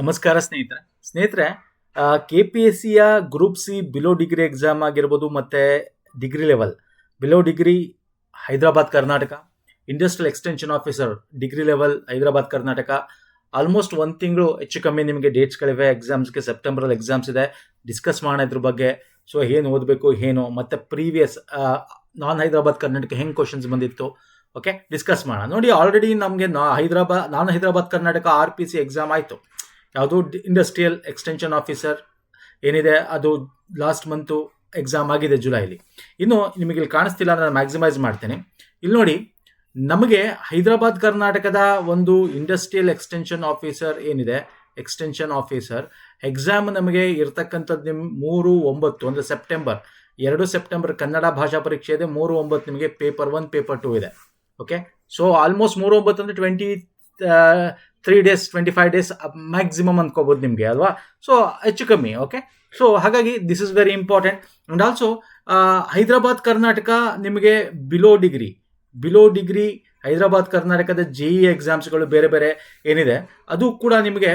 ನಮಸ್ಕಾರ ಸ್ನೇಹಿತರೆ. ಸ್ನೇಹಿತರೆ ಕೆ ಪಿ ಎಸ್ ಸಿಯ group C below degree exam ಆಗಿರ್ಬೋದು ಮತ್ತು degree level below degree Hyderabad, Karnataka. Industrial extension officer degree level Hyderabad, Karnataka. Almost ಒಂದು ತಿಂಗಳು ಹೆಚ್ಚು ಕಮ್ಮಿ ನಿಮಗೆ ಡೇಟ್ಸ್ಗಳಿವೆ ಎಕ್ಸಾಮ್ಸ್ಗೆ ಸೆಪ್ಟೆಂಬರಲ್ಲಿ ಎಕ್ಸಾಮ್ಸ್ ಇದೆ. ಡಿಸ್ಕಸ್ ಮಾಡೋಣ ಇದ್ರ ಬಗ್ಗೆ. ಸೊ ಏನು ಓದಬೇಕು, ಏನು? ಮತ್ತು ಪ್ರೀವಿಯಸ್ ನಾನ್ ಹೈದರಾಬಾದ್, ಕರ್ನಾಟಕ ಹೆಂಗೆ ಕ್ವಶನ್ಸ್ ಬಂದಿತ್ತು? ಓಕೆ ಡಿಸ್ಕಸ್ ಮಾಡೋಣ. ನೋಡಿ ಆಲ್ರೆಡಿ ನಮಗೆ ನಾ Hyderabad non Hyderabad, Karnataka R P C exam ಆಯಿತು. ಯಾವುದು ಇಂಡಸ್ಟ್ರಿಯಲ್ ಎಕ್ಸ್ಟೆನ್ಷನ್ ಆಫೀಸರ್ ಏನಿದೆ, ಅದು ಲಾಸ್ಟ್ ಮಂತು ಎಕ್ಸಾಮ್ ಆಗಿದೆ ಜುಲೈಲಿ. ಇನ್ನು ನಿಮಗೆ ಇಲ್ಲಿ ಕಾಣಿಸ್ತಿಲ್ಲ ನಾನು ಮ್ಯಾಕ್ಸಿಮೈಸ್ ಮಾಡ್ತೇನೆ. ಇಲ್ಲಿ ನೋಡಿ, ನಮಗೆ ಹೈದರಾಬಾದ್ ಕರ್ನಾಟಕದ ಒಂದು ಇಂಡಸ್ಟ್ರಿಯಲ್ ಎಕ್ಸ್ಟೆನ್ಷನ್ ಆಫೀಸರ್ ಏನಿದೆ ಎಕ್ಸ್ಟೆನ್ಷನ್ ಆಫೀಸರ್ ಎಕ್ಸಾಮ್ ನಮಗೆ ಇರ್ತಕ್ಕಂಥದ್ದು ನಿಮ್ಮ ಮೂರು ಒಂಬತ್ತು, ಅಂದರೆ ಸೆಪ್ಟೆಂಬರ್ ಎರಡು ಸೆಪ್ಟೆಂಬರ್ ಕನ್ನಡ ಭಾಷಾ ಪರೀಕ್ಷೆ ಇದೆ, ಮೂರು ಒಂಬತ್ತು ನಿಮಗೆ ಪೇಪರ್ ಒನ್ ಪೇಪರ್ ಟೂ ಇದೆ. ಓಕೆ ಸೊ ಆಲ್ಮೋಸ್ಟ್ ಮೂರು ಒಂಬತ್ತು ಅಂದರೆ twenty three days twenty five days maximum ಅಂದ್ಕೋಬೋದು ನಿಮಗೆ, ಅಲ್ವಾ? ಸೊ ಹೆಚ್ಚು ಕಮ್ಮಿ ಓಕೆ ಸೊ ಹಾಗಾಗಿ this is very important and also Hyderabad, Karnataka ನಿಮಗೆ below degree below degree Hyderabad, ಕರ್ನಾಟಕದ ಜೆ ಇ ಎಕ್ಸಾಮ್ಸ್ಗಳು ಬೇರೆ ಬೇರೆ ಏನಿದೆ, ಅದು ಕೂಡ ನಿಮಗೆ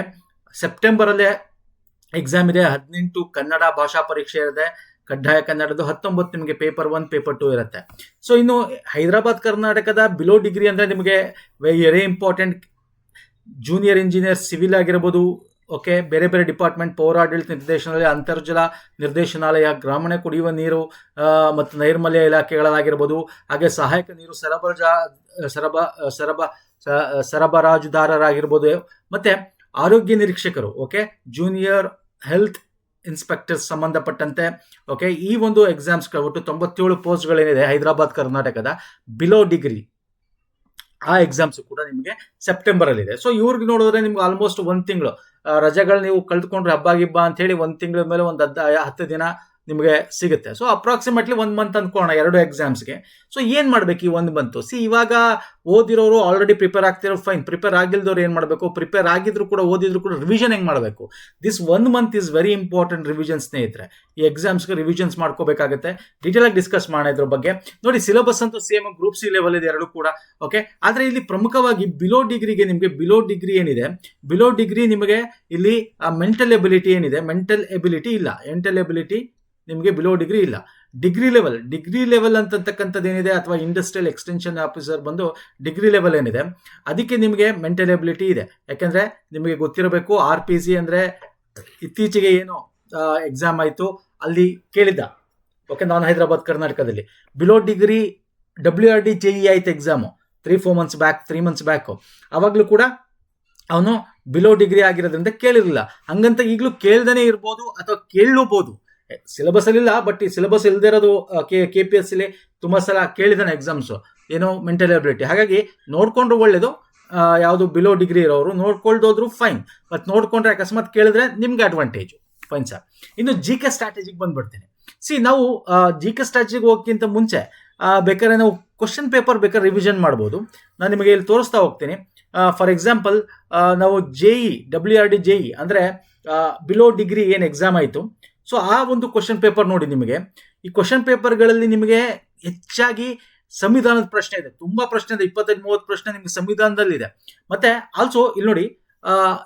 ಸೆಪ್ಟೆಂಬರಲ್ಲೇ ಎಕ್ಸಾಮ್ ಇದೆ, ಹದಿನೆಂಟು ಕನ್ನಡ ಭಾಷಾ ಪರೀಕ್ಷೆ ಇರುತ್ತೆ, ಕಡ್ಡಾಯ ಕನ್ನಡದ್ದು ಹತ್ತೊಂಬತ್ತು, ನಿಮಗೆ ಪೇಪರ್ ಒನ್ ಪೇಪರ್ ಟು ಇರುತ್ತೆ. ಸೊ ಇನ್ನು ಹೈದರಾಬಾದ್, ಕರ್ನಾಟಕದ ಬಿಲೋ ಡಿಗ್ರಿ ಅಂದರೆ ನಿಮಗೆ very important junior engineer civil ಆಗಿರ್ಬೋದು ಓಕೆ ಬೇರೆ ಬೇರೆ ಡಿಪಾರ್ಟ್ಮೆಂಟ್ ಪೌರಾಡಳಿತ ನಿರ್ದೇಶನಾಲಯ, ಅಂತರ್ಜಲ ನಿರ್ದೇಶನಾಲಯ, ಗ್ರಾಮೀಣ ಕುಡಿಯುವ ನೀರು ಮತ್ತು ನೈರ್ಮಲ್ಯ ಇಲಾಖೆಗಳಾಗಿರ್ಬೋದು, ಹಾಗೆ ಸಹಾಯಕ ನೀರು ಸರಬರಾಜ ಸರಬ ಸರಬ ಸರಬರಾಜುದಾರರಾಗಿರ್ಬೋದು. ಮತ್ತು ಆರೋಗ್ಯ ನಿರೀಕ್ಷಕರು ಓಕೆ ಜೂನಿಯರ್ ಹೆಲ್ತ್ ಇನ್ಸ್ಪೆಕ್ಟರ್ಸ್ ಸಂಬಂಧಪಟ್ಟಂತೆ ಓಕೆ ಈ ಒಂದು ಎಕ್ಸಾಮ್ಸ್ ಒಟ್ಟು ತೊಂಬತ್ತೇಳು ಪೋಸ್ಟ್ಗಳೇನಿದೆ ಹೈದರಾಬಾದ್, ಕರ್ನಾಟಕದ ಬಿಲೋ ಡಿಗ್ರಿ ಆ ಎಕ್ಸಾಮ್ಸ್ ಕೂಡ ನಿಮಗೆ ಸೆಪ್ಟೆಂಬರ್ ಅಲ್ಲಿ ಇದೆ ಸೊ ಇವ್ರಿಗೆ ನೋಡಿದ್ರೆ ನಿಮ್ಗೆ ಆಲ್ಮೋಸ್ಟ್ ಒಂದು ತಿಂಗಳು ರಜೆಗಳು ನೀವು ಕಳೆದುಕೊಂಡ್ರೆ ಹಬ್ಬ ಗಿಬ್ಬ ಅಂತ ಹೇಳಿ ಒಂದು ತಿಂಗಳ ಮೇಲೆ ಒಂದು ಹತ್ತು ದಿನ ನಿಮಗೆ ಸಿಗುತ್ತೆ. ಸೊ ಅಪ್ರಾಕ್ಸಿಮೇಟ್ಲಿ ಒಂದು ಮಂತ್ ಅಂದ್ಕೋಣ ಎರಡು ಎಕ್ಸಾಮ್ಸ್ಗೆ ಸೊ ಏನು ಮಾಡಬೇಕು ಈ ಒಂದು ಮಂತು ಸಿ ಇವಾಗ ಓದಿರೋರು ಆಲ್ರೆಡಿ ಪ್ರಿಪೇರ್ ಆಗ್ತಿರೋ ಫೈನ್ ಪ್ರಿಪೇರ್ ಆಗಿಲ್ದವ್ರು ಏನು ಮಾಡಬೇಕು? ಪ್ರಿಪೇರ್ ಆಗಿದ್ರು ಕೂಡ, ಓದಿದ್ರು ಕೂಡ ರಿವಿಷನ್ ಹೆಂಗೆ ಮಾಡಬೇಕು? This one month is very important revision ಸ್ನೇಹಿತರೆ. ಈ ಎಕ್ಸಾಮ್ಸ್ಗೆ ರಿವಿಷನ್ಸ್ ಮಾಡ್ಕೋಬೇಕಾಗುತ್ತೆ. ಡೀಟೇಲ್ ಆಗಿ ಡಿಸ್ಕಸ್ ಮಾಡೋಣ ಇದ್ರ ಬಗ್ಗೆ. ನೋಡಿ ಸಿಲೆಬಸ್ ಅಂತೂ ಸೇಮ್ ಗ್ರೂಪ್ ಸಿ ಲೆವೆಲ್ ಇದೆ ಎರಡು ಕೂಡ. ಓಕೆ ಆದರೆ ಇಲ್ಲಿ ಪ್ರಮುಖವಾಗಿ ಬಿಲೋ ಡಿಗ್ರಿಗೆ ನಿಮಗೆ ಬಿಲೋ ಡಿಗ್ರಿ ಏನಿದೆ? ಬಿಲೋ ಡಿಗ್ರಿ ನಿಮಗೆ ಇಲ್ಲಿ ಮೆಂಟಲ್ ಎಬಿಲಿಟಿ ಏನಿದೆ? ಮೆಂಟಲ್ ಎಬಿಲಿಟಿ ಇಲ್ಲ. ಮೆಂಟಲ್ ಎಬಿಲಿಟಿ ನಿಮಗೆ ಬಿಲೋ ಡಿಗ್ರಿ ಇಲ್ಲ. ಡಿಗ್ರಿ ಲೆವೆಲ್ ಡಿಗ್ರಿ ಲೆವೆಲ್ ಅಂತಕ್ಕಂಥದ್ದು ಏನಿದೆ ಅಥವಾ ಇಂಡಸ್ಟ್ರಿಯಲ್ ಎಕ್ಸ್ಟೆನ್ಷನ್ ಆಫೀಸರ್ ಬಂದು ಡಿಗ್ರಿ ಲೆವೆಲ್ ಏನಿದೆ, ಅದಕ್ಕೆ ನಿಮಗೆ ಮೆಂಟಲ್ ಎಬಿಲಿಟಿ ಇದೆ. ಯಾಕೆಂದರೆ ನಿಮಗೆ ಗೊತ್ತಿರಬೇಕು ಆರ್ ಪಿ ಸಿ ಅಂದರೆ ಇತ್ತೀಚೆಗೆ ಏನು ಎಕ್ಸಾಮ್ ಆಯಿತು, ಅಲ್ಲಿ ಕೇಳಿದ್ದ. ಓಕೆ ನಾನು ಹೈದರಾಬಾದ್ ಕರ್ನಾಟಕದಲ್ಲಿ. Below degree W R D J E ಆಯ್ತು exam three four months back three months back ಆವಾಗಲೂ ಕೂಡ ಅವನು ಬಿಲೋ ಡಿಗ್ರಿ ಆಗಿರೋದ್ರಿಂದ ಕೇಳಿರಲಿಲ್ಲ. ಹಂಗಂತ ಈಗಲೂ ಕೇಳ್ದೇ ಇರ್ಬೋದು ಅಥವಾ ಕೇಳಲೂಬೋದು. ಸಿಲೆಬಸ್ ಅಲ್ಲಿಲ್ಲ ಬಟ್ ಈ ಸಿಲೆಬಸ್ ಇಲ್ಲದೆ ಇರೋದು ಕೆ ಕೆ ಪಿ ಎಸ್ ಸಿಲಿ ತುಂಬ ಸಲ ಕೇಳಿದಾನೆ ಎಕ್ಸಾಮ್ಸು ಏನೋ ಮೆಂಟಲ್ ಎಬಿಲಿಟಿ ಹಾಗಾಗಿ ನೋಡಿಕೊಂಡ್ರು ಒಳ್ಳೇದು. ಯಾವುದು ಬಿಲೋ ಡಿಗ್ರಿ ಇರೋರು ನೋಡ್ಕೊಳ್ದೋದ್ರು ಫೈನ್ ಬಟ್ ನೋಡ್ಕೊಂಡ್ರೆ ಅಕಸ್ಮಾತ್ ಕೇಳಿದ್ರೆ ನಿಮ್ಗೆ ಅಡ್ವಾಂಟೇಜು ಫೈನ್ ಸರ್ ಇನ್ನು ಜಿ ಕೆ ಸ್ಟ್ರಾಟಜಿಗೆ ಬಂದ್ಬಿಡ್ತೀನಿ. ಸಿ ನಾವು ಜಿ ಕೆ ಸ್ಟ್ರಾಟಜಿಗೆ ಹೋಗೋಕ್ಕಿಂತ ಮುಂಚೆ ಬೇಕಾದ್ರೆ ನಾವು ಕ್ವಶನ್ ಪೇಪರ್ ಬೇಕಾದ್ರೆ ರಿವಿಷನ್ ಮಾಡ್ಬೋದು. ನಾನು ನಿಮಗೆ ಇಲ್ಲಿ ತೋರಿಸ್ತಾ ಹೋಗ್ತೀನಿ. ಫಾರ್ ಎಕ್ಸಾಂಪಲ್ ನಾವು J E W R D J ಅಂದರೆ ಬಿಲೋ ಡಿಗ್ರಿ ಏನು ಎಕ್ಸಾಮ್ ಆಯಿತು? ಸೊ ಆ ಒಂದು ಕ್ವಶನ್ ಪೇಪರ್ ನೋಡಿ ನಿಮಗೆ. ಈ ಕ್ವಶನ್ ಪೇಪರ್ಗಳಲ್ಲಿ ನಿಮಗೆ ಹೆಚ್ಚಾಗಿ ಸಂವಿಧಾನದ ಪ್ರಶ್ನೆ ಇದೆ. ತುಂಬಾ ಪ್ರಶ್ನೆ ಇದೆ. ಇಪ್ಪತ್ತೈದು, ಮೂವತ್ತು ಪ್ರಶ್ನೆ ನಿಮಗೆ ಸಂವಿಧಾನದಲ್ಲಿದೆ ಮತ್ತೆ ಆಲ್ಸೋ ಇಲ್ಲಿ ನೋಡಿ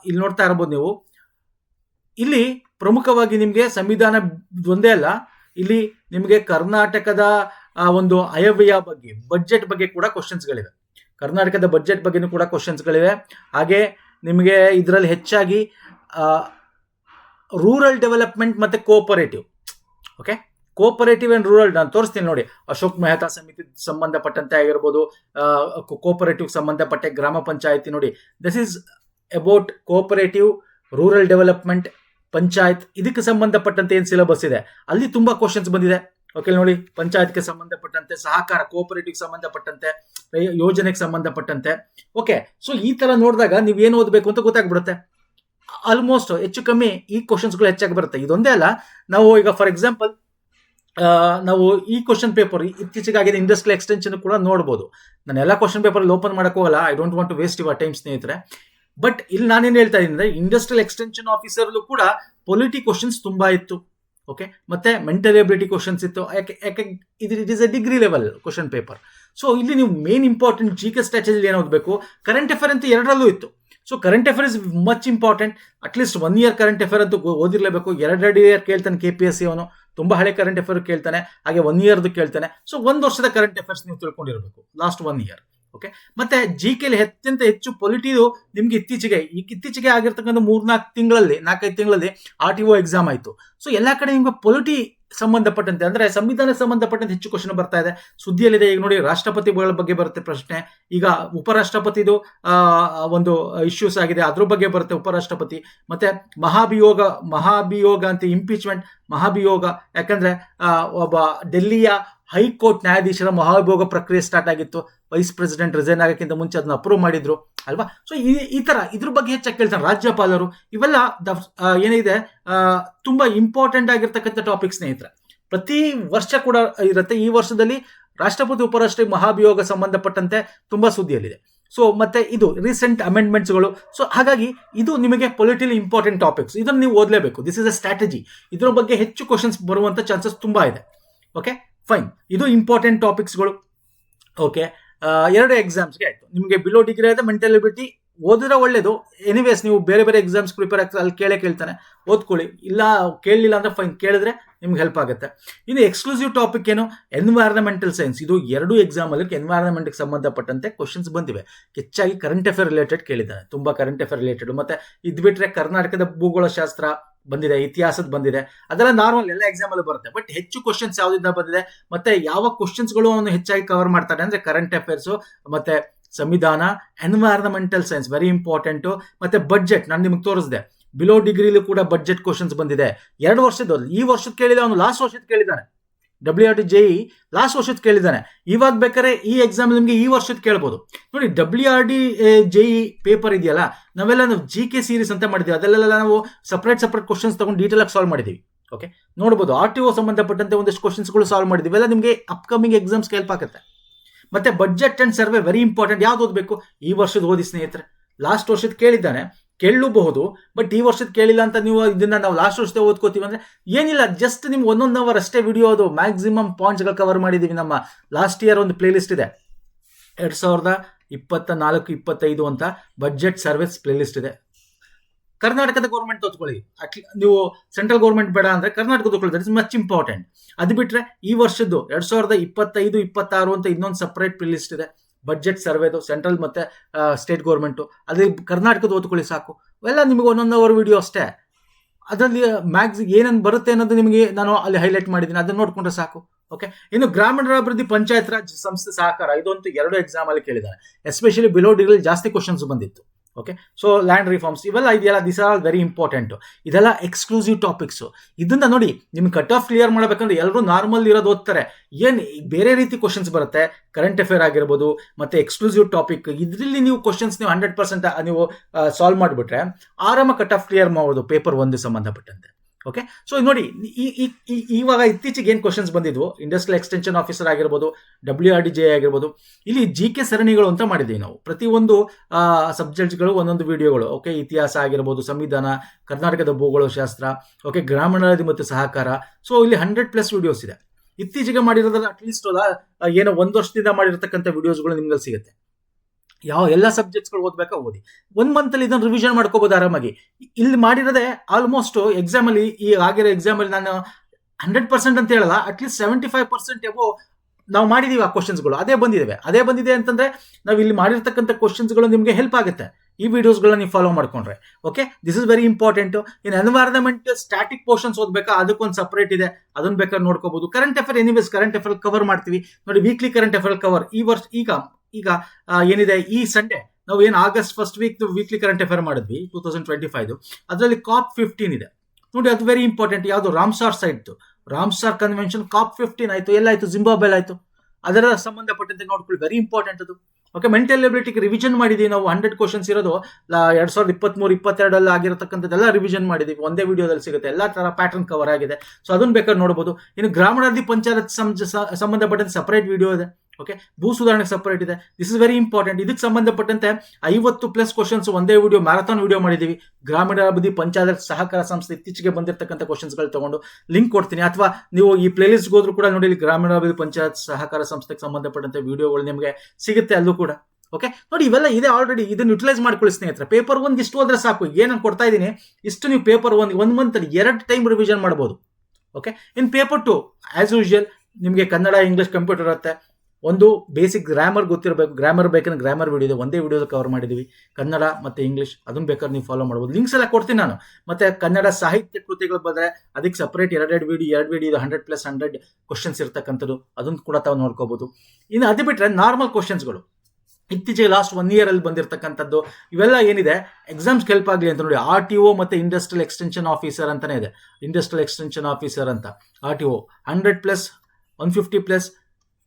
ಇಲ್ಲಿ ನೋಡ್ತಾ ಇರ್ಬೋದು ನೀವು. ಇಲ್ಲಿ ಪ್ರಮುಖವಾಗಿ ನಿಮಗೆ ಸಂವಿಧಾನ ಒಂದೇ ಅಲ್ಲ, ಇಲ್ಲಿ ನಿಮಗೆ ಕರ್ನಾಟಕದ ಒಂದು ಅಯವ್ಯಯ ಬಗ್ಗೆ ಬಜೆಟ್ ಬಗ್ಗೆ ಕೂಡ ಕ್ವಶನ್ಸ್ಗಳಿವೆ ಕರ್ನಾಟಕದ ಬಜೆಟ್ ಬಗ್ಗೆನೂ ಕೂಡ ಕ್ವಶನ್ಸ್ಗಳಿವೆ ಹಾಗೆ ನಿಮಗೆ ಇದರಲ್ಲಿ ಹೆಚ್ಚಾಗಿ ರೂರಲ್ ಡೆವಲಪ್ಮೆಂಟ್ ಮತ್ತು cooperative okay cooperative and rural ನಾನು ತೋರಿಸ್ತೀನಿ ನೋಡಿ. ಅಶೋಕ್ ಮೆಹತಾ ಸಮಿತಿ ಸಂಬಂಧಪಟ್ಟಂತೆ ಆಗಿರ್ಬೋದು ಕೋಪರೇಟಿವ್ ಸಂಬಂಧಪಟ್ಟ ಗ್ರಾಮ ಪಂಚಾಯತಿ ನೋಡಿ. This is about cooperative rural development panchayat. ಇದಕ್ಕೆ ಸಂಬಂಧಪಟ್ಟಂತೆ ಏನು ಸಿಲೆಬಸ್ ಇದೆ? ಅಲ್ಲಿ ತುಂಬ ಕ್ವಶನ್ಸ್ ಬಂದಿದೆ. ಓಕೆ ನೋಡಿ. ಪಂಚಾಯತ್ಗೆ ಸಂಬಂಧಪಟ್ಟಂತೆ, ಸಹಕಾರ ಕೋಪರೇಟಿವ್ ಸಂಬಂಧಪಟ್ಟಂತೆ, ಯೋಜನೆಗೆ ಸಂಬಂಧಪಟ್ಟಂತೆ. ಓಕೆ ಸೊ ಈ ಥರ ನೋಡಿದಾಗ ನೀವು ಏನು ಓದಬೇಕು ಅಂತ ಗೊತ್ತಾಗ್ಬಿಡುತ್ತೆ. ಆಲ್ಮೋಸ್ಟ್ ಹೆಚ್ಚು ಕಮ್ಮಿ ಈ ಕ್ವಶನ್ಸ್ಗಳು ಹೆಚ್ಚಾಗಿ ಬರುತ್ತೆ. ಇದೊಂದೇ ಅಲ್ಲ, ನಾವು ಈಗ ಫಾರ್ ಎಕ್ಸಾಂಪಲ್ ನಾವು ಈ ಕ್ವಶನ್ ಪೇಪರ್ ಇತ್ತೀಚೆಗಾಗಿದೆ ಇಂಡಸ್ಟ್ರಿಯಲ್ ಎಕ್ಸ್ಟೆನ್ಷನ್ ಕೂಡ ನೋಡ್ಬೋದು. ನಾನು ಎಲ್ಲ ಕ್ವಶನ್ ಪೇಪರ್ ಓಪನ್ ಹೋಗಲ್ಲ I don't want to waste your time ಸ್ನೇಹಿತರೆ. ಬಟ್ ಇಲ್ಲಿ ನಾನೇನು ಹೇಳ್ತಾ ಇದ್ದೀನಿ ಅಂದರೆ ಇಂಡಸ್ಟ್ರಿಯಲ್ ಎಕ್ಸ್ಟೆನ್ಷನ್ ಆಫೀಸರ್ಲು ಕೂಡ ಪೊಲಿಟಿ ಕ್ವಶನ್ಸ್ ತುಂಬ ಇತ್ತು. ಓಕೆ ಮತ್ತೆ ಮೆಂಟಲ್ ಎಬಿಲಿಟಿ ಕ್ವಶನ್ಸ್ ಇತ್ತು. ಯಾಕೆ ಯಾಕೆ, ಇದು it is a degree level question paper so ಇಲ್ಲಿ ನೀವು ಮೇನ್ ಇಂಪಾರ್ಟೆಂಟ್ ಜಿ ಕೆ ಸ್ಟ್ಯಾಚಲ್ಲಿ ಏನು ಓದಬೇಕು? ಕರೆಂಟ್ ಅಫೇರ್ ಅಂತ ಎರಡರಲ್ಲೂ ಇತ್ತು. So current affair is much important at least one year current affair ಅಂತೂ ಓದಿರಲೇಬೇಕು ಓದಿರ್ಲೇಬೇಕು. ಎರಡೆರಡು ಇಯರ್ ಕೇಳ್ತಾನೆ ಕೆ ಪಿ ಎಸ್ ಸಿ ಅವನು. ತುಂಬ ಹಳೆ ಕರೆಂಟ್ ಅಫೇರ್ ಕೇಳ್ತಾನೆ. ಹಾಗೆ ಒನ್ ಇಯರ್ದು ಕೇಳ್ತಾನೆ. ಸೊ ಒಂದು ವರ್ಷದ ಕರೆಂಟ್ ಅಫೇರ್ಸ್ ನೀವು ತಿಳ್ಕೊಂಡಿರಬೇಕು. ಲಾಸ್ಟ್ ಒನ್ ಇಯರ್ ಓಕೆ ಮತ್ತೆ ಜಿ ಕೆಲಿ ಅತ್ಯಂತ ಹೆಚ್ಚು ಪೊಲಿಟಿದು ನಿಮ್ಗೆ ಇತ್ತೀಚೆಗೆ. ಈಗ ಇತ್ತೀಚೆಗೆ ಆಗಿರ್ತಕ್ಕಂಥ ಮೂರ್ನಾಲ್ಕು ತಿಂಗಳಲ್ಲಿ, ನಾಲ್ಕೈದು ತಿಂಗಳಲ್ಲಿ ಆರ್ ಟಿ ಒ ಎಕ್ಸಾಮ್ ಆಯಿತು. ಸೊ ಎಲ್ಲಾ ಕಡೆ ನಿಮ್ಗೆ ಪೊಲಿಟಿ ಸಂಬಂಧಪಟ್ಟಂತೆ, ಅಂದ್ರೆ ಸಂವಿಧಾನ ಸಂಬಂಧಪಟ್ಟಂತೆ ಹೆಚ್ಚು ಕ್ವಶನ್ ಬರ್ತಾ ಇದೆ. ಸುದ್ದಿಯಲ್ಲಿದೆ, ಈಗ ನೋಡಿ ರಾಷ್ಟ್ರಪತಿಗಳ ಬಗ್ಗೆ ಬರುತ್ತೆ ಪ್ರಶ್ನೆ. ಈಗ ಉಪರಾಷ್ಟ್ರಪತಿದು ಒಂದು ಇಶ್ಯೂಸ್ ಆಗಿದೆ. ಅದ್ರ ಬಗ್ಗೆ ಬರುತ್ತೆ ಉಪರಾಷ್ಟ್ರಪತಿ. ಮತ್ತೆ ಮಹಾಭಿಯೋಗ ಮಹಾಭಿಯೋಗ ಅಂತ ಇಂಪೀಚ್ಮೆಂಟ್ ಮಹಾಭಿಯೋಗ. ಯಾಕಂದ್ರೆ ಒಬ್ಬ ಡೆಲ್ಲಿಯ ಹೈಕೋರ್ಟ್ ನ್ಯಾಯಾಧೀಶರ ಮಹಾಭಿಯೋಗ ಪ್ರಕ್ರಿಯೆ ಸ್ಟಾರ್ಟ್ ಆಗಿತ್ತು. ವೈಸ್ ಪ್ರೆಸಿಡೆಂಟ್ ರಿಸೈನ್ ಆಗೋಕ್ಕಿಂತ ಮುಂಚೆ ಅದನ್ನ ಅಪ್ರೂವ್ ಮಾಡಿದ್ರು, ಅಲ್ವಾ? ಸೊ ಈ ಈ ತರ ಇದ್ರ ಬಗ್ಗೆ ಹೆಚ್ಚಾಗಿ ಕೇಳ್ತಾರೆ ರಾಜ್ಯಪಾಲರು. ಇವೆಲ್ಲ ದ- ಏನಿದೆ ತುಂಬಾ ಇಂಪಾರ್ಟೆಂಟ್ ಆಗಿರ್ತಕ್ಕಂಥ ಟಾಪಿಕ್ ಸ್ನೇಹಿತರೆ. ಪ್ರತಿ ವರ್ಷ ಕೂಡ ಇರುತ್ತೆ. ಈ ವರ್ಷದಲ್ಲಿ ರಾಷ್ಟ್ರಪತಿ ಉಪರಾಷ್ಟ್ರಪತಿ ಮಹಾಭಿಯೋಗ ಸಂಬಂಧಪಟ್ಟಂತೆ ತುಂಬಾ ಸುದ್ದಿಯಲ್ಲಿದೆ. ಸೊ ಮತ್ತೆ ಇದು ರೀಸೆಂಟ್ ಅಮೆಂಡ್ಮೆಂಟ್ಸ್ಗಳು ಸೊ ಹಾಗಾಗಿ ಇದು ನಿಮಗೆ ಪೊಲಿಟಿಲಿ ಇಂಪಾರ್ಟೆಂಟ್ ಟಾಪಿಕ್ಸ್ ಇದನ್ನು ನೀವು ಓದಲೇಬೇಕು. ದಿಸ್ ಇಸ್ ಅ ಸ್ಟ್ರಾಟಜಿ ಇದ್ರ ಬಗ್ಗೆ ಹೆಚ್ಚು ಕ್ವಶನ್ಸ್ ಬರುವಂತ ಚಾನ್ಸಸ್ ತುಂಬಾ ಇದೆ. ಓಕೆ ಫೈನ್ ಇದು ಇಂಪಾರ್ಟೆಂಟ್ ಟಾಪಿಕ್ಸ್ಗಳು ಓಕೆ ಎರಡು ಎಕ್ಸಾಮ್ಸ್ಗೆ ಆಯ್ತು. ನಿಮಗೆ ಬಿಲೋ ಡಿಗ್ರಿ ಆದ ಮೆಂಟಲ್ ಎಬಿಲಿಟಿ ಓದಿದ್ರೆ ಒಳ್ಳೇದು. ಎನಿವೇಸ್ ನೀವು ಬೇರೆ ಬೇರೆ ಎಕ್ಸಾಮ್ಸ್ ಪ್ರಿಪೇರ್ ಆಗ್ತಾರೆ ಅಲ್ಲಿ ಕೇಳೇ ಕೇಳ್ತಾನೆ ಓದ್ಕೊಳ್ಳಿ. ಇಲ್ಲ, ಕೇಳಲಿಲ್ಲ ಅಂದ್ರೆ ಫೈನ್ ಕೇಳಿದ್ರೆ ನಿಮ್ಗೆ ಹೆಲ್ಪ್ ಆಗುತ್ತೆ. ಇನ್ನು ಎಕ್ಸ್ಕ್ಲೂಸಿವ್ ಟಾಪಿಕ್ ಏನು? ಎನ್ವೈರನ್ಮೆಂಟಲ್ ಸೈನ್ಸ್ ಇದು ಎರಡು ಎಕ್ಸಾಮ್ ಅಲ್ಲಿ ಎನ್ವೈರನ್ಮೆಂಟ್ಗೆ ಸಂಬಂಧಪಟ್ಟಂತೆ ಕ್ವಶನ್ಸ್ ಬಂದಿವೆ. ಹೆಚ್ಚಾಗಿ ಕರೆಂಟ್ ಅಫೇರ್ ರಿಲೇಟೆಡ್ ಕೇಳಿದ್ದಾರೆ. ತುಂಬಾ ಕರೆಂಟ್ ಅಫೇರ್ ರಿಲೇಟೆಡ್ ಮತ್ತೆ ಇದು ಬಿಟ್ರೆ ಕರ್ನಾಟಕದ ಭೂಗೋಳಶಾಸ್ತ್ರ ಬಂದಿದೆ, ಇತಿಹಾಸದ ಬಂದಿದೆ, ಅದೆಲ್ಲ ನಾರ್ಮಲ್ ಎಲ್ಲ ಎಕ್ಸಾಮ್ ಅಲ್ಲಿ ಬರುತ್ತೆ. ಬಟ್ ಹೆಚ್ಚು ಕ್ವಶನ್ಸ್ ಯಾವ್ದಿಂದ ಬಂದಿದೆ, ಮತ್ತೆ ಯಾವ ಕ್ವಶನ್ಸ್ಗಳು ಅವನು ಹೆಚ್ಚಾಗಿ ಕವರ್ ಮಾಡ್ತಾರೆ ಅಂದ್ರೆ ಕರೆಂಟ್ ಅಫೇರ್ಸ್ ಮತ್ತೆ ಸಂವಿಧಾನ ಎನ್ವೈರನ್ಮೆಂಟಲ್ ಸೈನ್ಸ್ ವೆರಿ ಇಂಪಾರ್ಟೆಂಟ್ ಮತ್ತೆ ಬಜೆಟ್ ನಾನು ನಿಮ್ಗೆ ತೋರಿಸಿದೆ. ಬಿಲೋ ಡಿಗ್ರಿಲೂ ಕೂಡ ಬಜೆಟ್ ಕ್ವಶನ್ಸ್ ಬಂದಿದೆ. ಎರಡು ವರ್ಷದ ಈ ವರ್ಷದ ಕೇಳಿದೆ ಅವನು ಲಾಸ್ಟ್ ವರ್ಷದ ಕೇಳಿದ್ದಾನೆ W R T J last ವರ್ಷದ ಕೇಳಿದ್ದಾನೆ. ಇವಾಗ ಬೇಕಾದ್ರೆ ಈ ಎಕ್ಸಾಮ್ ನಿಮಗೆ ಈ ವರ್ಷದ ಕೇಳ್ಬೋದು. ನೋಡಿ W R D J paper ಇದೆಯಲ್ಲ, ನಾವೆಲ್ಲ ನಾವು ಜಿ ಕೆ ಸೀರೀಸ್ ಅಂತ ಮಾಡಿದ್ವಿ ಅದೆಲ್ಲೆಲ್ಲ ನಾವು ಸಪ್ರೇಟ್ ಸಪ್ರೇಟ್ ಕ್ವಶನ್ಸ್ ತಗೊಂಡು ಡೀಟೇಲ್ ಆಗಿ ಸಾಲ್ವ್ ಮಾಡಿದೀವಿ ಓಕೆ ನೋಡ್ಬೋದು ಆರ್ ಟಿ ಒ ಸಂಬಂಧಪಟ್ಟಂತೆ ಒಂದಷ್ಟು ಕ್ವಶನ್ಸ್ಗಳು ಸಾಲ್ವ್ ಮಾಡಿದ್ವಿ ಎಲ್ಲ ನಿಮಗೆ ಅಪ್ಕಮಿಂಗ್ ಎಕ್ಸಾಮ್ಸ್ ಹೆಲ್ಪ್ ಆಗುತ್ತೆ. ಮತ್ತೆ budget and survey very important ಯಾವ್ದು ಓದಬೇಕು? ಈ ವರ್ಷದ ಓದಿ ಸ್ನೇಹಿತರೆ. ಲಾಸ್ಟ್ ವರ್ಷದ ಕೇಳಿದ್ದಾನೆ. ಕೇಳಲೂಬಹುದು ಬಟ್ ಈ ವರ್ಷದ ಕೇಳಿಲ್ಲ ಅಂತ ನೀವು ಇದನ್ನ ನಾವು ಲಾಸ್ಟ್ ವರ್ಷದ ಓದ್ಕೋತೀವಿ ಅಂದ್ರೆ ಏನಿಲ್ಲ ಜಸ್ಟ್ ನಿಮ್ಗೆ ಒಂದೊಂದು ಅವರ್ ಅಷ್ಟೇ ವಿಡಿಯೋ ಅದು ಮ್ಯಾಕ್ಸಿಮಮ್ ಪಾಯಿಂಟ್ಸ್ಗಳು ಕವರ್ ಮಾಡಿದೀವಿ ನಮ್ಮ ಲಾಸ್ಟ್ ಇಯರ್ ಒಂದು ಪ್ಲೇ ಲಿಸ್ಟ್ ಇದೆ. ಎರಡ್ ಸಾವಿರದ ಇಪ್ಪತ್ತ ನಾಲ್ಕು, ಇಪ್ಪತ್ತೈದು ಅಂತ ಬಜೆಟ್ ಸರ್ವಿಸ್ ಪ್ಲೇ ಲಿಸ್ಟ್ ಇದೆ. ಕರ್ನಾಟಕದ ಗೌರ್ಮೆಂಟ್ ತೋತ್ಕೊಳ್ಳಿ ಅಟ್ ನೀವು ಸೆಂಟ್ರಲ್ ಗೌರ್ಮೆಂಟ್ ಬೇಡ ಅಂದ್ರೆ ಕರ್ನಾಟಕದ ತೋತ್ಕೊಳ್ಳಿ ದಟ್ ಇಸ್ ಮಚ್ ಇಂಪಾರ್ಟೆಂಟ್ ಅದು ಬಿಟ್ರೆ ಈ ವರ್ಷದ್ದು ಎರಡ್ ಸಾವಿರದ ಇಪ್ಪತ್ತೈದು, ಇಪ್ಪತ್ತಾರು ಅಂತ ಇನ್ನೊಂದು ಸಪ್ರೇಟ್ ಪ್ಲೇ ಲಿಸ್ಟ್ ಇದೆ. ಬಡ್ಜೆಟ್ ಸರ್ವೆದು ಸೆಂಟ್ರಲ್ ಮತ್ತೆ ಸ್ಟೇಟ್ ಗೌರ್ಮೆಂಟು. ಅದೇ ಕರ್ನಾಟಕದ ಓದ್ಕೊಳ್ಳಿ ಸಾಕು. ಎಲ್ಲ ನಿಮಗೆ ಒಂದೊಂದು ಅವರ್ ವಿಡಿಯೋ ಅಷ್ಟೇ. ಅದರಲ್ಲಿ ಮ್ಯಾಕ್ಸ್ ಏನೇನು ಬರುತ್ತೆ ಅನ್ನೋದು ನಿಮಗೆ ನಾನು ಅಲ್ಲಿ ಹೈಲೈಟ್ ಮಾಡಿದ್ದೀನಿ. ಅದನ್ನು ನೋಡಿಕೊಂಡ್ರೆ ಸಾಕು. ಓಕೆ ಇನ್ನು ಗ್ರಾಮೀಣಾಭಿವೃದ್ಧಿ ಪಂಚಾಯತ್ ರಾಜ್ ಸಂಸ್ಥೆ ಸಹಕಾರ ಇದಂತೂ ಎರಡು ಎಕ್ಸಾಮ್ ಅಲ್ಲಿ ಕೇಳಿದ್ದಾರೆ. ಎಸ್ಪೆಷಲಿ ಬಿಲೋ ಡಿಗ್ರಿ ಜಾಸ್ತಿ ಕ್ವಶನ್ಸ್ ಬಂದಿತ್ತು. ಓಕೆ ಸೊ ಲ್ಯಾಂಡ್ ರಿಫಾರ್ಮ್ಸ್ ಇವೆಲ್ಲ ಇದೆಯಲ್ಲ ದಿಸ್ ಆರ್ ವೆರಿ ಇಂಪಾರ್ಟೆಂಟ್ ಇದೆಲ್ಲ ಎಕ್ಸ್ಕ್ಲೂಸಿವ್ ಟಾಪಿಕ್ಸ್ ಇದನ್ನ ನೋಡಿ, ನಿಮ್ಗೆ ಕಟ್ ಆಫ್ ಕ್ಲಿಯರ್ ಮಾಡಬೇಕಂದ್ರೆ ಎಲ್ಲರೂ ನಾರ್ಮಲ್ ಇರೋದು ಓದ್ತಾರೆ. ಏನು, ಬೇರೆ ರೀತಿ ಕ್ವಶನ್ಸ್ ಬರುತ್ತೆ? ಕರೆಂಟ್ ಅಫೇರ್ ಆಗಿರ್ಬೋದು, ಮತ್ತೆ ಎಕ್ಸ್ಕ್ಲೂಸಿವ್ ಟಾಪಿಕ್ ಇದರಲ್ಲಿ ನೀವು ಕ್ವಶನ್ಸ್ ನೀವು ಹಂಡ್ರೆಡ್ ಪರ್ಸೆಂಟ್ ನೀವು ಸಾಲ್ವ್ ಮಾಡಿಬಿಟ್ರೆ, ಆರಾಮ ಕಟ್ ಆಫ್ ಕ್ಲಿಯರ್ ಮಾಡೋದು ಪೇಪರ್ ಒಂದು ಸಂಬಂಧಪಟ್ಟಂತೆ. ಓಕೆ ಸೊ ನೋಡಿ ಇವಾಗ ಇತ್ತೀಚೆಗೆ ಏನು ಕ್ವಶನ್ಸ್ ಬಂದಿದ್ವು? ಇಂಡಸ್ಟ್ರಿಯಲ್ ಎಕ್ಸ್ಟೆನ್ಷನ್ ಆಫೀಸರ್ ಆಗಿರ್ಬೋದು ಡಬ್ಲ್ಯೂ ಆರ್ ಡಿ ಜೆ ಆಗಿರ್ಬೋದು, ಇಲ್ಲಿ ಜಿ ಕೆ ಸರಣಿಗಳು ಅಂತ ಮಾಡಿದ್ದೀವಿ ನಾವು. ಪ್ರತಿಯೊಂದು ಸಬ್ಜೆಕ್ಟ್ಸ್ಗಳು ಒಂದೊಂದು ವಿಡಿಯೋಗಳು ಓಕೆ ಇತಿಹಾಸ ಆಗಿರ್ಬೋದು, ಸಂವಿಧಾನ, ಕರ್ನಾಟಕದ ಭೂಗೋಳ ಶಾಸ್ತ್ರ ಓಕೆ ಗ್ರಾಮೀಣಾಭಿವೃದ್ಧಿ ಮತ್ತು ಸಹಕಾರ. ಸೊ ಇಲ್ಲಿ ಹಂಡ್ರೆಡ್ ಪ್ಲಸ್ ವಿಡಿಯೋಸ್ ಇದೆ. ಇತ್ತೀಚೆಗೆ ಮಾಡಿರೋದ್ರಲ್ಲಿ ಅಟ್ಲೀಸ್ಟ್ ಏನೋ ಒಂದು ವರ್ಷದಿಂದ ಮಾಡಿರ್ತಕ್ಕಂಥ ವಿಡಿಯೋಸ್ಗಳು ನಿಮ್ಗೆ ಸಿಗುತ್ತೆ. ಯಾವ ಎಲ್ಲ ಸಬ್ಜೆಕ್ಟ್ಸ್ಗಳು ಓದಬೇಕಾ ಓದಿ. ಒನ್ ಮಂತ್ ಅಲ್ಲಿ ಇದನ್ನು ರಿವಿಷನ್ ಮಾಡ್ಕೋಬೋದು ಆರಾಮಾಗಿ. ಇಲ್ಲಿ ಮಾಡಿರೋದೇ ಆಲ್ಮೋಸ್ಟ್ ಎಕ್ಸಾಮ್ ಅಲ್ಲಿ, ಈ ಆಗಿರೋ ಎಕ್ಸಾಮ್ ಅಲ್ಲಿ ನಾನು ಹಂಡ್ರೆಡ್ ಪರ್ಸೆಂಟ್ ಅಂತ ಹೇಳಲ್ಲ at least seventy five percent above ನಾವು ಮಾಡಿದೀವಿ ಆ ಕ್ವಶನ್ಸ್ಗಳು ಅದೇ ಬಂದಿದ್ದಾವೆ ಅದೇ ಬಂದಿದೆ ಅಂತಂದ್ರೆ ನಾವು ಇಲ್ಲಿ ಮಾಡಿರ್ತಕ್ಕಂಥ ಕ್ವಶನ್ಸ್ಗಳು ನಿಮಗೆ ಹೆಲ್ಪ್ ಆಗುತ್ತೆ. ಈ ವಿಡಿಯೋಸ್ಗಳನ್ನ ನೀವು ಫಾಲೋ ಮಾಡ್ಕೊಂಡ್ರೆ. Okay this is very important in environment static portions ಓದಬೇಕಾ? ಅದಕ್ಕೊಂದು ಸಪ್ರೇಟ್ ಇದೆ. ಅದನ್ನ ಬೇಕಾದ್ರೆ ನೋಡ್ಕೋಬಹುದು current affair anyways current affair cover ಮಾಡ್ತೀವಿ. ನೋಡಿ ವೀಕ್ಲಿ ಕರೆಂಟ್ ಅಫೇರ್ ಕವರ್ ಈ ವರ್ಷ ಈಗ ಈಗ ಏನಿದೆ, ಈ ಸಂಡೇ ನಾವು ಏನು August first week weekly current affair ಮಾಡಿದ್ವಿ ಟೂ ತೌಸಂಡ್ ಟ್ವೆಂಟಿ ಫೈವ್ ಅದರಲ್ಲಿ ಕಾಪ್ ಫಿಫ್ಟೀನ್ ಇದೆ. ನೋಡಿ, ಅದು ವೆರಿ ಇಂಪಾರ್ಟೆಂಟ್ ಯಾವುದು? ರಾಮ್ಸಾರ್ ಸೈಡ್ದು ರಾಮ್ಸಾರ್ ಕನ್ವೆನ್ಷನ್ ಕಾಪ್ ಫಿಫ್ಟೀನ್ ಆಯ್ತು, ಎಲ್ಲಾಯ್ತು ಜಿಂಬಾಬೆಲ್ ಆಯ್ತು. ಅದರ ಸಂಬಂಧಪಟ್ಟಂತೆ ನೋಡ್ಕೊಳ್ಳಿ ವೆರಿ ಇಂಪಾರ್ಟೆಂಟ್ ಅದು. ಓಕೆ ಮೆಂಟಲ್ ಎಬಿಲಿಟಿಗೆ ರಿವಿಷನ್ ಮಾಡಿದೀವಿ ನಾವು ಹಂಡ್ರೆಡ್ ಕ್ವಶನ್ಸ್ ಇರೋದು. ಎರಡು ಸಾವಿರದ ಇಪ್ಪತ್ಮೂರು, ಇಪ್ಪತ್ತೆರಡಲ್ಲಿ ಆಗಿರತಕ್ಕಂಥದ್ದೆಲ್ಲ ರಿವಿಷನ್ ಮಾಡಿದೀವಿ. ಒಂದೇ ವಿಡಿಯೋದಲ್ಲಿ ಸಿಗುತ್ತೆ, ಎಲ್ಲ ತರ ಪ್ಯಾಟರ್ನ್ ಕವರ್ ಆಗಿದೆ. ಸೊ ಅದನ್ನು ಬೇಕಾದ್ರೆ ನೋಡಬಹುದು ಇನ್ನು ಗ್ರಾಮೀಣಾಭಿವೃದ್ಧಿ ಪಂಚಾಯತ್ ಸಂಬಂಧಪಟ್ಟಂತೆ ಸಪರೇಟ್ ವಿಡಿಯೋ ಇದೆ. ಓಕೆ ಭೂ ಸುಧಾರಣೆ ಸಪರೇಟ್ ಇದೆ. ದಿಸ್ ಇಸ್ ವೆರಿ ಇಂಪಾರ್ಟೆಂಟ್ ಇದಕ್ಕೆ ಸಂಬಂಧಪಟ್ಟಂತೆ ಐವತ್ತು ಪ್ಲಸ್ ಕ್ವಶನ್ಸ್ ಒಂದೇ ವಿಡಿಯೋ ಮ್ಯಾರಥಾನ್ ವಿಡಿಯೋ ಮಾಡಿದೀವಿ ಗ್ರಾಮೀಣಾಭಿವೃದ್ಧಿ ಪಂಚಾಯತ್ ಸಹಕಾರ ಸಂಸ್ಥೆ ಇತ್ತೀಚೆಗೆ ಬಂದಿರತಕ್ಕಂಥ ಕ್ವಶನ್ಸ್ಗಳು ತಗೊಂಡು ಲಿಂಕ್ ಕೊಡ್ತೀನಿ. ಅಥವಾ ನೀವು ಈ ಪ್ಲೇಲಿಸ್ಟ್ಗೆ ಹೋದ್ರು ಕೂಡ ನೋಡಿ ಗ್ರಾಮೀಣಾಭಿವೃದ್ಧಿ ಪಂಚಾಯತ್ ಸಹಕಾರ ಸಂಸ್ಥೆಗೆ ಸಂಬಂಧಪಟ್ಟಂತೆ ವಿಡಿಯೋಗಳು ನಿಮಗೆ ಸಿಗುತ್ತೆ ಅಲ್ಲೂ ಕೂಡ. ಓಕೆ ನೋಡಿ, ಇವೆಲ್ಲ ಇದೆ ಆಲ್ರೆಡಿ ಇದನ್ನ ಯುಟಿಲೈಸ್ ಮಾಡ್ಕೊಳ್ಳಿ ಸ್ನೇಹಿತರೆ. ಪೇಪರ್ ಒಂದು ಇಷ್ಟು ಹೋದ್ರೆ ಸಾಕು. ಏನು ಕೊಡ್ತಾ ಇದ್ದೀನಿ? ಇಷ್ಟು ನೀವು ಪೇಪರ್ ಒಂದು ಒಂದು ಮಂತಲ್ಲಿ ಎರಡು ಟೈಮ್ ರಿವಿಷನ್ ಮಾಡ್ಬೋದು. Okay in paper two as usual ನಿಮಗೆ ಕನ್ನಡ ಇಂಗ್ಲೀಷ್ ಕಂಪ್ಯೂಟರ್ ಇರುತ್ತೆ. ಒಂದು ಬೇಸಿಕ್ ಗ್ರಾಮರ್ ಗೊತ್ತಿರಬೇಕು ಗ್ರಾಮರ್ ಬೇಕಂದ್ರೆ ಗ್ರಾಮರ್ ವಿಡಿಯೋ ಇದೆ, ಒಂದೇ ವಿಡಿಯೋದಲ್ಲಿ ಕವರ್ ಮಾಡಿದ್ದೀವಿ ಕನ್ನಡ ಮತ್ತು ಇಂಗ್ಲೀಷ್ ಅದನ್ನು ಬೇಕಾದ್ರೆ ನೀವು ಫಾಲೋ ಮಾಡ್ಬೋದು. ಲಿಂಕ್ಸ್ ಎಲ್ಲ ಕೊಡ್ತೀನಿ ನಾನು. ಮತ್ತು ಕನ್ನಡ ಸಾಹಿತ್ಯ ಕೃತಿಗಳು ಬಂದರೆ ಅದಕ್ಕೆ ಸಪ್ರೇಟ್ ಎರಡೆರಡು ವಿಡಿಯೋ ಎರಡು video hundred plus hundred questions ಇರ್ತಕ್ಕಂಥದ್ದು. ಅದನ್ನು ಕೂಡ ತಾವು ನೋಡ್ಕೋಬೋದು. ಇನ್ನು ಅದು ಬಿಟ್ಟರೆ ನಾರ್ಮಲ್ ಕ್ವಶನ್ಸ್ಗಳು ಇತ್ತೀಚೆಗೆ ಲಾಸ್ಟ್ ಒನ್ ಇಯರ್ ಅಲ್ಲಿ ಬಂದಿರತಕ್ಕಂಥದ್ದು, ಇವೆಲ್ಲ ಏನಿದೆ? ಎಕ್ಸಾಮ್ಸ್ ಹೆಲ್ಪ್ ಆಗಲಿ ಅಂತ ನೋಡಿ ಆರ್ ಟಿ ಒ ಮತ್ತು ಇಂಡಸ್ಟ್ರಿಯಲ್ ಎಕ್ಸ್ಟೆನ್ಷನ್ ಆಫೀಸರ್ ಅಂತಾನೆ ಇದೆ. ಇಂಡಸ್ಟ್ರಿಯಲ್ ಎಕ್ಸ್ಟೆನ್ಷನ್ ಆಫೀಸರ್ ಅಂತ. R T O hundred plus one fifty plus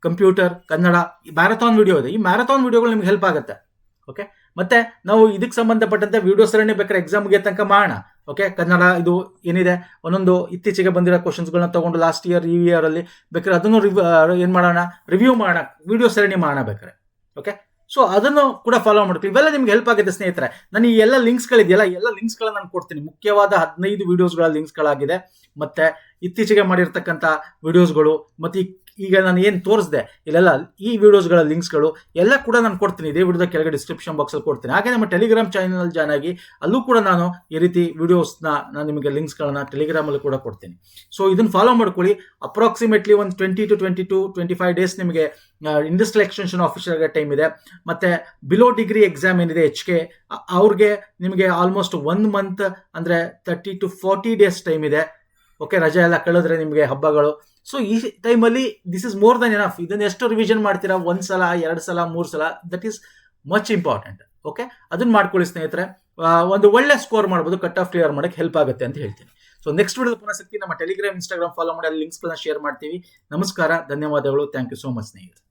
computer, Kannada, ಈ ಮ್ಯಾರಥಾನ್ ವಿಡಿಯೋ ಇದೆ. ಈ ಮ್ಯಾರಥಾನ್ ವಿಡಿಯೋಗಳು ನಿಮ್ಗೆ ಹೆಲ್ಪ್ ಆಗುತ್ತೆ. ಓಕೆ ಮತ್ತೆ ನಾವು ಇದಕ್ಕೆ ಸಂಬಂಧಪಟ್ಟಂತೆ ವಿಡಿಯೋ ಸರಣಿ ಬೇಕಾದ್ರೆ ಎಕ್ಸಾಮ್ಗೆ ತನಕ ಮಾಡೋಣ. ಓಕೆ ಕನ್ನಡ ಇದು ಏನಿದೆ? ಒಂದೊಂದು ಇತ್ತೀಚೆಗೆ ಬಂದಿರೋ ಕ್ವಶನ್ಸ್ಗಳನ್ನ ತಗೊಂಡು ಲಾಸ್ಟ್ ಇಯರ್ ಈ ಇಯರ್ ಅಲ್ಲಿ ಬೇಕಾದ್ರೆ ಅದನ್ನು ರಿವ್ಯೂ ಏನು ಮಾಡೋಣ? ರಿವ್ಯೂ ಮಾಡೋಣ. ವಿಡಿಯೋ ಸರಣಿ ಮಾಡೋಣ ಬೇಕಾದ್ರೆ. ಓಕೆ ಸೊ ಅದನ್ನು ಕೂಡ ಫಾಲೋ ಮಾಡ್ತೀವಿ ಇವೆಲ್ಲ ನಿಮ್ಗೆ ಹೆಲ್ಪ್ ಆಗುತ್ತೆ ಸ್ನೇಹಿತರೆ. ನಾನು ಈ ಎಲ್ಲ ಲಿಂಕ್ಸ್ಗಳಿದೆಯಲ್ಲ ಎಲ್ಲ ಲಿಂಕ್ಸ್ಗಳನ್ನ ನಾನು ಕೊಡ್ತೀನಿ. ಮುಖ್ಯವಾದ ಹದಿನೈದು ವಿಡಿಯೋಸ್ಗಳ ಲಿಂಕ್ಸ್ಗಳಾಗಿದೆ ಮತ್ತೆ ಇತ್ತೀಚೆಗೆ ಮಾಡಿರ್ತಕ್ಕಂಥ ವಿಡಿಯೋಸ್ಗಳು ಮತ್ತೆ ಈ- ಈಗ ನಾನು ಏನು ತೋರಿಸಿದೆ, ಇಲ್ಲೆಲ್ಲ ಈ ವಿಡಿಯೋಸ್ಗಳ ಲಿಂಕ್ಸ್ಗಳು ಎಲ್ಲ ಕೂಡ ನಾನು ಕೊಡ್ತೀನಿ. ಇದೇ ವಿಡಿಯೋದ ಕೆಳಗೆ ಡಿಸ್ಕ್ರಿಪ್ಷನ್ ಬಾಕ್ಸಲ್ಲಿ ಕೊಡ್ತೀನಿ. ಹಾಗೆ ನಮ್ಮ ಟೆಲಿಗ್ರಾಮ್ ಚಾನಲ್ ಜಾಯ್ನ್ ಆಗಿ ಅಲ್ಲೂ ಕೂಡ ನಾನು ಈ ರೀತಿ ವಿಡಿಯೋಸ್ನ ನಾನು ನಿಮಗೆ ಲಿಂಕ್ಸ್ಗಳನ್ನ ಟೆಲಿಗ್ರಾಮಲ್ಲಿ ಕೂಡ ಕೊಡ್ತೀನಿ. ಸೊ ಇದನ್ನು ಫಾಲೋ ಮಾಡ್ಕೊಳ್ಳಿ. ಅಪ್ರಾಕ್ಸಿಮೇಟ್ಲಿ ಒಂದು twenty to twenty to twenty five days ನಿಮಗೆ ಇಂಡಸ್ಟ್ರಿಯಲ್ ಎಕ್ಸ್ಟೆನ್ಷನ್ ಆಫೀಸರ್ಗೆ ಟೈಮ್ ಇದೆ. ಮತ್ತು ಬಿಲೋ ಡಿಗ್ರಿ ಎಕ್ಸಾಮ್ ಏನಿದೆ ಎಚ್ ಕೆ ಅವ್ರಿಗೆ ನಿಮಗೆ ಆಲ್ಮೋಸ್ಟ್ ಒನ್ ಮಂತ್ ಅಂದರೆ thirty to forty days time ಇದೆ. ಓಕೆ ರಜೆ ಎಲ್ಲ ಕಳೆದ್ರೆ ನಿಮಗೆ ಹಬ್ಬಗಳು. ಸೊ ಈ ಟೈಮಲ್ಲಿ this is more than enough ಇದನ್ನ ಎಷ್ಟು ರಿವಿಷನ್ ಮಾಡ್ತೀರಾ? ಒಂದು ಸಲ, ಎರಡು ಸಲ, ಮೂರು ಸಲ that is much important okay ಅದನ್ನ ಮಾಡ್ಕೊಳ್ಳಿ ಸ್ನೇಹಿತರೆ. ಒಂದು ಒಳ್ಳೆ ಸ್ಕೋರ್ ಮಾಡ್ಬೋದು ಕಟ್ ಆಫ್ ಕ್ಲಿಯರ್ ಮಾಡಕ್ಕೆ ಹೆಲ್ಪ್ ಆಗುತ್ತೆ ಅಂತ ಹೇಳ್ತೀನಿ. ಸೊ ನೆಕ್ಸ್ಟ್ ವಿಡಿಯೋ ಪುನಃ ಸಿಗ್ತೀನಿ. ನಮ್ಮ ಟೆಲಿಗ್ರಾಮ್ ಇನ್ಸ್ಟಾಗ್ರಾಮ್ ಫಾಲೋ ಮಾಡಿ, ಅಲ್ಲಿ ಲಿಂಕ್ಸ್ಗಳನ್ನ ಶೇರ್ ಮಾಡ್ತೀವಿ. ನಮಸ್ಕಾರ, ಧನ್ಯವಾದಗಳು. ಥ್ಯಾಂಕ್ ಯು ಸೋ ಮಚ್ ಸ್ನೇಹಿತರೆ.